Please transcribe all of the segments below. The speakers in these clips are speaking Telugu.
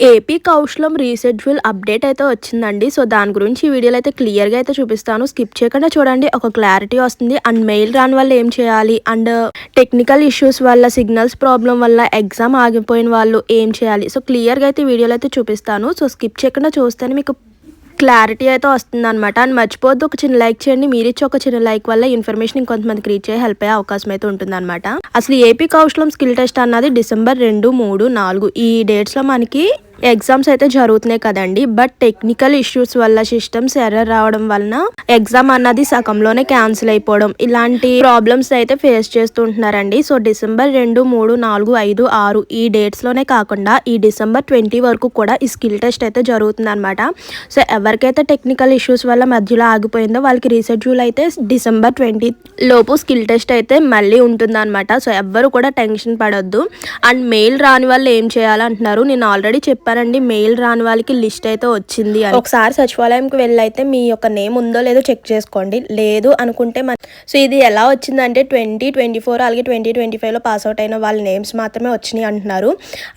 ఏపీ కౌశలం రీషెడ్యూల్ అప్డేట్ అయితే వచ్చిందండి. సో దాని గురించి ఈ వీడియోలో అయితే క్లియర్గా అయితే చూపిస్తాను. స్కిప్ చేయకుండా చూడండి. ఒక క్లారిటీ వస్తుంది. అండ్ మెయిల్ రాని వల్ల ఏం చేయాలి? అండ్ టెక్నికల్ ఇష్యూస్ వల్ల సిగ్నల్స్ ప్రాబ్లం వల్ల ఎగ్జామ్ ఆగిపోయిన వాళ్ళు ఏం చేయాలి? సో క్లియర్గా అయితే వీడియోలో అయితే చూపిస్తాను. సో స్కిప్ చేయకుండా చూస్తేనే మీకు క్లారిటీ అయితే వస్తుంది అనమాట అని మర్చిపోద్దు ఒక చిన్న లైక్ చేయండి. మీరు ఇచ్చే ఒక చిన్న లైక్ వల్ల ఇన్ఫర్మేషన్ ఇంకొంతమందికి రీచ్ అయ్యే హెల్ప్ అయ్యే అవకాశం అయితే ఉంటుంది అనమాట అసలు ఏపీ కౌశలం స్కిల్ టెస్ట్ అన్నది డిసెంబర్ రెండు మూడు నాలుగు. ఈ డేట్స్లో మనకి ఎగ్జామ్స్ అయితే జరుగుతున్నాయి కదండి. బట్ టెక్నికల్ ఇష్యూస్ వల్ల సిస్టమ్స్ ఎర్రర్ రావడం వలన ఎగ్జామ్ అన్నది సగంలోనే క్యాన్సిల్ అయిపోవడం ఇలాంటి ప్రాబ్లమ్స్ అయితే ఫేస్ చేస్తుంటున్నారండి సో డిసెంబర్ రెండు మూడు నాలుగు ఐదు ఆరు ఈ డేట్స్లోనే కాకుండా ఈ డిసెంబర్ ట్వంటీ వరకు కూడా ఈ స్కిల్ టెస్ట్ అయితే జరుగుతుంది అనమాట సో ఎవరికైతే టెక్నికల్ ఇష్యూస్ వల్ల మధ్యలో ఆగిపోయిందో వాళ్ళకి రీషెడ్యూల్ అయితే డిసెంబర్ ట్వంటీ లోపు స్కిల్ టెస్ట్ అయితే మళ్ళీ ఉంటుంది అనమాట సో ఎవ్వరు కూడా టెన్షన్ పడొద్దు. అండ్ మెయిల్ రాని వాళ్ళు ఏం చేయాలంటున్నారు? నేను ఆల్రెడీ చెప్పాను చెప్పారండి. మెయిల్ రాని వాళ్ళకి లిస్ట్ అయితే వచ్చింది అని. ఒకసారి సచివాలయంకి వెళ్ళి అయితే మీ యొక్క నేమ్ ఉందో లేదో చెక్ చేసుకోండి. లేదు అనుకుంటే మన సో ఇది ఎలా వచ్చిందంటే ట్వంటీ ట్వంటీ ఫోర్ అలాగే ట్వంటీ ట్వంటీ ఫైవ్లో పాస్అవుట్ అయిన వాళ్ళ నేమ్స్ మాత్రమే వచ్చినాయి అంటున్నారు.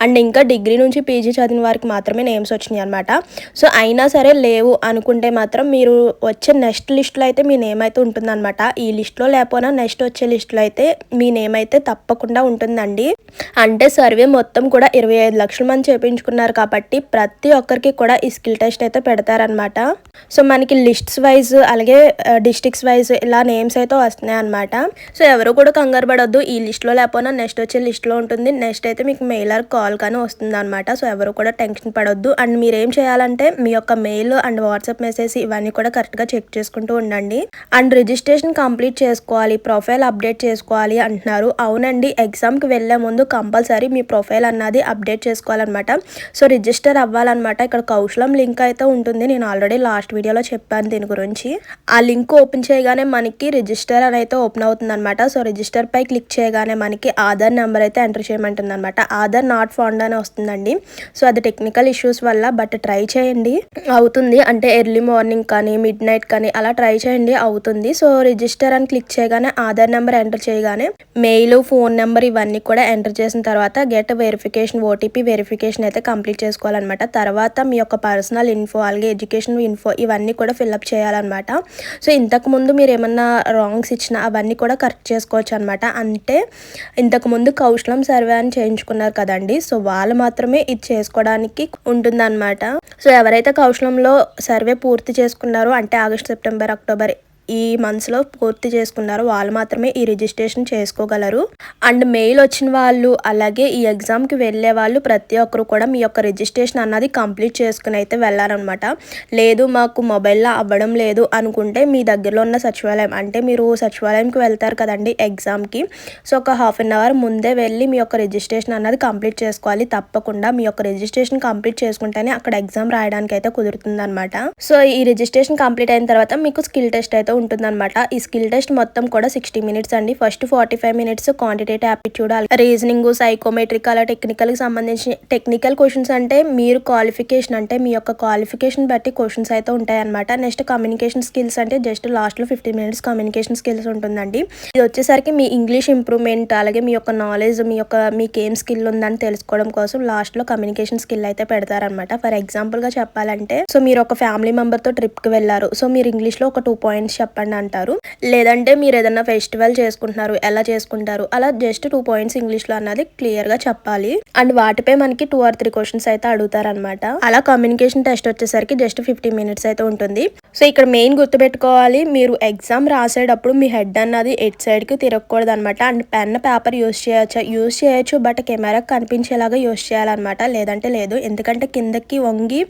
అండ్ ఇంకా డిగ్రీ నుంచి పీజీ చదివిన వారికి మాత్రమే నేమ్స్ వచ్చినాయి అనమాట సో అయినా సరే లేవు అనుకుంటే మాత్రం మీరు వచ్చే నెక్స్ట్ లిస్ట్లో అయితే మీ నేమ్ అయితే ఉంటుందన్నమాట. ఈ లిస్ట్లో లేకపోయినా నెక్స్ట్ వచ్చే లిస్ట్లో అయితే మీ నేమ్ అయితే తప్పకుండా ఉంటుందండి. అంటే సర్వే మొత్తం కూడా ఇరవై ఐదు లక్షల మంది చేపించుకున్నారు కాబట్టి కాబట్టి ప్రతి ఒక్కరికి కూడా ఈ స్కిల్ టెస్ట్ అయితే పెడతారనమాట సో మనకి లిస్ట్స్ వైజ్ అలాగే డిస్ట్రిక్ట్స్ వైజ్ ఇలా నేమ్స్ అయితే వస్తున్నాయి అనమాట సో ఎవరు కూడా కంగారు పడొద్దు. ఈ లిస్ట్లో లేకపోయినా నెక్స్ట్ వచ్చే లిస్ట్లో ఉంటుంది. నెక్స్ట్ అయితే మీకు మెయిల్ ఆర్ కాల్ కానీ వస్తుంది అనమాట సో ఎవరు కూడా టెన్షన్ పడొద్దు. అండ్ మీరు ఏం చేయాలంటే మీ యొక్క మెయిల్ అండ్ వాట్సాప్ మెసేజ్ ఇవన్నీ కూడా కరెక్ట్గా చెక్ చేసుకుంటూ ఉండండి. అండ్ రిజిస్ట్రేషన్ కంప్లీట్ చేసుకోవాలి. ప్రొఫైల్ అప్డేట్ చేసుకోవాలి అంటున్నారు. అవునండి. ఎగ్జామ్కి వెళ్ళే ముందు కంపల్సరీ మీ ప్రొఫైల్ అన్నది అప్డేట్ చేసుకోవాలన్నమాట. సో రిజిస్టర్ అవ్వాలన్నమాట. ఇక్కడ కౌశలం లింక్ అయితే ఉంటుంది. నేను ఆల్రెడీ లాస్ట్ వీడియోలో చెప్పాను దీని గురించి. ఆ లింక్ ఓపెన్ చేయగానే మనకి రిజిస్టర్ అని అయితే ఓపెన్ అవుతుంది అనమాట సో రిజిస్టర్ పై క్లిక్ చేయగానే మనకి ఆధార్ నెంబర్ అయితే ఎంటర్ చేయమంటుంది అనమాట ఆధార్ నాట్ ఫౌండ్ అని వస్తుందండి. సో అది టెక్నికల్ ఇష్యూస్ వల్ల బట్ ట్రై చేయండి. అవుతుంది. అంటే ఎర్లీ మార్నింగ్ కానీ మిడ్ నైట్ కానీ అలా ట్రై చేయండి. అవుతుంది. సో రిజిస్టర్ అని క్లిక్ చేయగానే ఆధార్ నెంబర్ ఎంటర్ చేయగానే మెయిల్ ఫోన్ నెంబర్ ఇవన్నీ కూడా ఎంటర్ చేసిన తర్వాత గెట్ వెరిఫికేషన్ ఓటీపీ వెరిఫికేషన్ అయితే కంప్లీట్ చేసుకోవాలన్నమాట. తర్వాత మీ యొక్క పర్సనల్ ఇన్ఫో అలాగే ఎడ్యుకేషన్ ఇన్ఫో ఇవన్నీ కూడా ఫిల్అప్ చేయాలన్నమాట. సో ఇంతకుముందు మీరు ఏమన్నా రాంగ్స్ ఇచ్చినా అవన్నీ కూడా కరెక్ట్ చేసుకోవచ్చు అనమాట అంటే ఇంతకుముందు కౌశలం సర్వే అని చేయించుకున్నారు కదండి. సో వాళ్ళు మాత్రమే ఇది చేసుకోవడానికి ఉంటుందన్నమాట. సో ఎవరైతే కౌశలంలో సర్వే పూర్తి చేసుకున్నారో అంటే ఆగస్ట్ సెప్టెంబర్ అక్టోబర్ ఈ మంత్స్లో పూర్తి చేసుకున్నారు వాళ్ళు మాత్రమే ఈ రిజిస్ట్రేషన్ చేసుకోగలరు. అండ్ మెయిల్ వచ్చిన వాళ్ళు అలాగే ఈ ఎగ్జామ్కి వెళ్ళే వాళ్ళు ప్రతి ఒక్కరు కూడా మీ యొక్క రిజిస్ట్రేషన్ అన్నది కంప్లీట్ చేసుకుని అయితే వెళ్ళారనమాట. లేదు మాకు మొబైల్లో అవ్వడం లేదు అనుకుంటే మీ దగ్గరలో ఉన్న సచివాలయం అంటే మీరు సచివాలయంకి వెళ్తారు కదండి ఎగ్జామ్కి సో ఒక హాఫ్ అన్ అవర్ ముందే వెళ్ళి మీ యొక్క రిజిస్ట్రేషన్ అన్నది కంప్లీట్ చేసుకోవాలి. తప్పకుండా మీ యొక్క రిజిస్ట్రేషన్ కంప్లీట్ చేసుకుంటేనే అక్కడ ఎగ్జామ్ రాయడానికి అయితే కుదురుతుందనమాట. సో ఈ రిజిస్ట్రేషన్ కంప్లీట్ అయిన తర్వాత మీకు స్కిల్ టెస్ట్ అయితే ఉంటుందన్నమాట. ఈ స్కిల్ టెస్ట్ మొత్తం కూడా సిక్స్టీ మినిట్స్ అండి. First forty five minutes quantitative aptitude reasoning psychometric అలా టెక్నికల్కి సంబంధించి టెక్నికల్ క్వశ్చన్స్ అంటే మీరు క్వాలిఫికేషన్ అంటే మీ యొక్క క్వాలిఫికేషన్ బట్టి క్వశ్చన్స్ అయితే ఉంటాయన్నమాట. నెక్స్ట్ కమ్యూనికేషన్ స్కిల్స్ అంటే జస్ట్ లాస్ట్లో ఫిఫ్టీ మినిట్స్ కమ్యూనికేషన్ స్కిల్స్ ఉంటుందండి. ఇది వచ్చేసరికి మీ ఇంగ్లీష్ ఇంప్రూవ్మెంట్ అలాగే మీ యొక్క నాలెడ్జ్ మీ యొక్క మీకు ఏం స్కిల్ ఉందని తెలుసుకోవడం కోసం లాస్ట్లో కమ్యూనికేషన్ స్కిల్ అయితే పెడతారనమాట ఫర్ ఎగ్జాంపుల్గా చెప్పాలంటే సో మీరు ఒక ఫ్యామిలీ మెంబర్తో ట్రిప్కి వెళ్ళారు. సో మీరు ఇంగ్లీష్లో ఒక టూ పాయింట్స్ చెప్పండి అంటారు. లేదంటే మీరు ఏదన్నా ఫెస్టివల్ చేసుకుంటున్నారు ఎలా చేసుకుంటారు అలా జస్ట్ టూ పాయింట్స్ ఇంగ్లీష్లో అన్నది క్లియర్గా చెప్పాలి. అండ్ వాటిపై మనకి టూ ఆర్ త్రీ క్వశ్చన్స్ అయితే అడుగుతారనమాట అలా కమ్యూనికేషన్ టెస్ట్ వచ్చేసరికి జస్ట్ ఫిఫ్టీ మినిట్స్ అయితే ఉంటుంది. సో ఇక్కడ మెయిన్ గుర్తుపెట్టుకోవాలి మీరు ఎగ్జామ్ రాసేటప్పుడు మీ హెడ్ అన్నది ఎట్ సైడ్కి తిరగకూడదు అనమాట అండ్ పెన్ పేపర్ యూస్ చేయొచ్చు యూస్ చేయొచ్చు బట్ కెమెరా కనిపించేలాగా యూస్ చేయాలన్నమాట. లేదంటే లేదు ఎందుకంటే కిందకి వంగి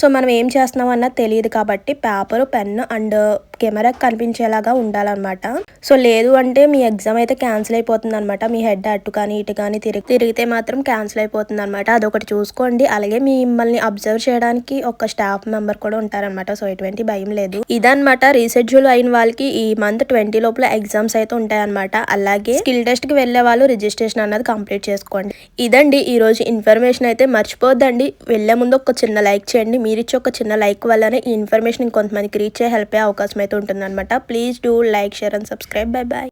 సో మనం ఏం చేస్తున్నాం అన్నది తెలియదు కాబట్టి పేపర్ పెన్ అండ్ కెమెరా కనిపించేలాగా ఉండాలన్నమాట. సో లేదు అంటే మీ ఎగ్జామ్ అయితే క్యాన్సిల్ అయిపోతుంది అనమాట మీ హెడ్ అటు కానీ ఇటు కానీ తిరిగి తిరిగితే మాత్రం క్యాన్సిల్ అయిపోతుంది అనమాట అదొకటి చూసుకోండి. అలాగే మిమ్మల్ని అబ్జర్వ్ చేయడానికి ఒక స్టాఫ్ మెంబర్ కూడా ఉంటారనమాట సో ఎటువంటి భయం లేదు. ఇదనమాట రీషెడ్యూల్ అయిన వాళ్ళకి ఈ మంత్ ట్వంటీ లోపల ఎగ్జామ్స్ అయితే ఉంటాయన్నమాట. అలాగే స్కిల్ టెస్ట్కి వెళ్ళే వాళ్ళు రిజిస్ట్రేషన్ అన్నది కంప్లీట్ చేసుకోండి. ఇదండి ఈ రోజు ఇన్ఫర్మేషన్ అయితే మర్చిపోద్దండి. వెళ్ళే ముందు ఒక చిన్న లైక్ చేయండి. మీరు ఇచ్చే ఒక చిన్న లైక్ వల్లనే ఈ ఇన్ఫర్మేషన్ ఇంకొంతమందికి రీచ్ అయ్యే హెల్ప్ అయ్యే అవకాశం అయితే ఉంటుందన్నమాట. Please do like share and subscribe bye bye